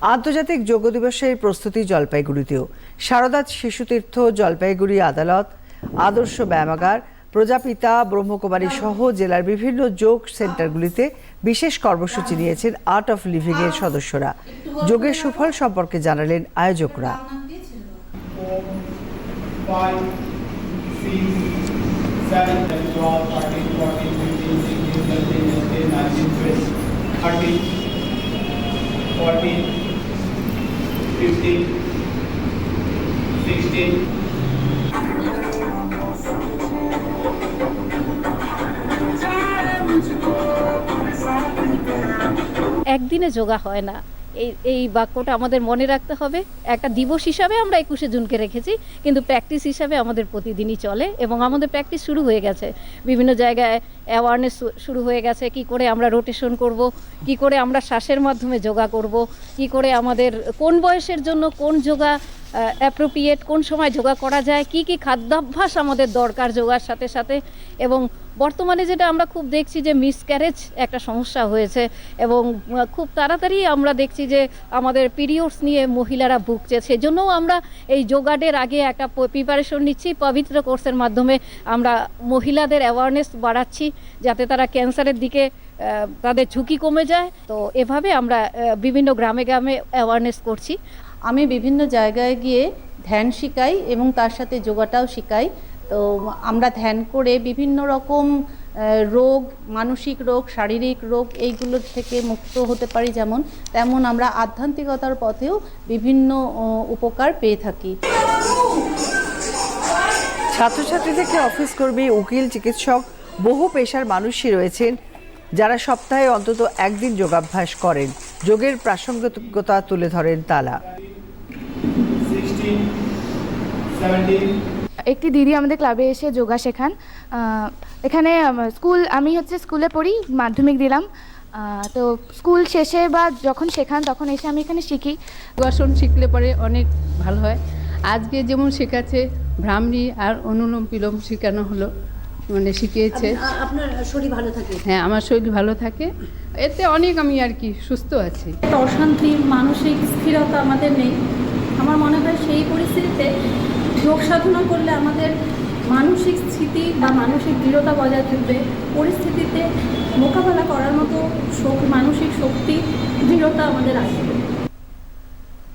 আন্তর্জাতিক যোগ দিবসের প্রস্তুতি জলপাইগুড়িতেও। সারদা শিশুতীর্থ জলপাইগুড়ি আদালত আদর্শ ব্যায়ামাগার প্রজাপিতা ব্রহ্মকুমারী সহ জেলার বিভিন্ন যোগ সেন্টারগুলিতে বিশেষ কর্মসূচি নিয়েছেন আর্ট অফ লিভিং এর সদস্যরা। যোগের সুফল সম্পর্কে জানালেন আয়োজকরা। Fourteen, একদিনে যোগা হয় না। এই এই বাক্যটা আমাদের মনে রাখতে হবে। একটা দিবস হিসাবে আমরা একুশে জুনকে রেখেছি, কিন্তু প্র্যাকটিস হিসাবে আমাদের প্রতিদিনই চলে এবং আমাদের প্র্যাকটিস শুরু হয়ে গেছে। বিভিন্ন জায়গায় অ্যাওয়ারনেস শুরু হয়ে গেছে, কি করে আমরা রোটেশন করব, কি করে আমরা শ্বাসের মাধ্যমে যোগা করব, কি করে আমাদের, কোন বয়সের জন্য কোন যোগা অ্যাপ্রোপ্রিয়েট কোন সময় যোগা করা যায়, কি কি খাদ্যাভ্যাস আমাদের দরকার যোগার সাথে সাথে, এবং বর্তমানে যেটা আমরা খুব দেখছি যে মিসক্যারেজ একটা সমস্যা হয়েছে, এবং খুব তাড়াতাড়ি আমরা দেখছি যে আমাদের পিরিয়ডস নিয়ে মহিলারা ভুগছে। সেজন্যও আমরা এই যোগাডের আগে একটা প্রিপারেশন নিচ্ছি, পবিত্র কোর্সের মাধ্যমে আমরা মহিলাদের অ্যাওয়ারনেস বাড়াচ্ছি, যাতে তারা ক্যান্সারের দিকে তাদের ঝুঁকি কমে যায়। তো এভাবে আমরা বিভিন্ন গ্রামে গ্রামে অ্যাওয়ারনেস করছি। আমি বিভিন্ন জায়গায় গিয়ে ধ্যান শিখাই এবং তার সাথে যোগাটাও শিখাই। তো আমরা ধ্যান করে বিভিন্ন রকম রোগ, মানসিক রোগ, শারীরিক রোগ এইগুলোর থেকে মুক্ত হতে পারি যেমন, তেমন আমরা আধ্যাত্মিকতার পথেও বিভিন্ন উপকার পেয়ে থাকি। ছাত্রছাত্রী থেকে অফিস কর্মী, উকিল, চিকিৎসক বহু পেশার মানুষই রয়েছেন, যারা সপ্তাহে অন্তত একদিন যোগাভ্যাস করেন। যোগের প্রাসঙ্গিকতা তুলে ধরেন তালা। একটি দিদি আমাদের ক্লাবে এসে যোগা শেখান। এখানে স্কুল আমি হচ্ছে স্কুলে পড়ি মাধ্যমিক দিলাম। তো স্কুল শেষে বা যখন শেখান তখন এসে আমি এখানে শিখি। যোগাসন শিখলে পরে অনেক ভালো হয়। আজকে যেমন শেখাচ্ছে ভ্রামরি আর অনুলোম বিলোম শেখানো হলো। মানে শিখিয়েছে। আপনার শরীর ভালো থাকে? হ্যাঁ আমার শরীর ভালো থাকে। এতে অনেক আমি আর কি সুস্থ আছি। অশান্তি মানসিক স্থিরতা আমাদের নেই। আমার মনে হয় সেই পরিস্থিতিতে যোগ সাধনা করলে আমাদের মানসিক স্থিতি বা মানসিক দৃঢ়তা বজায় থাকবে। পরিস্থিতিতে মোকাবেলা করার মতো শোক মানসিক শক্তি দৃঢ়তা আমাদের আসবে।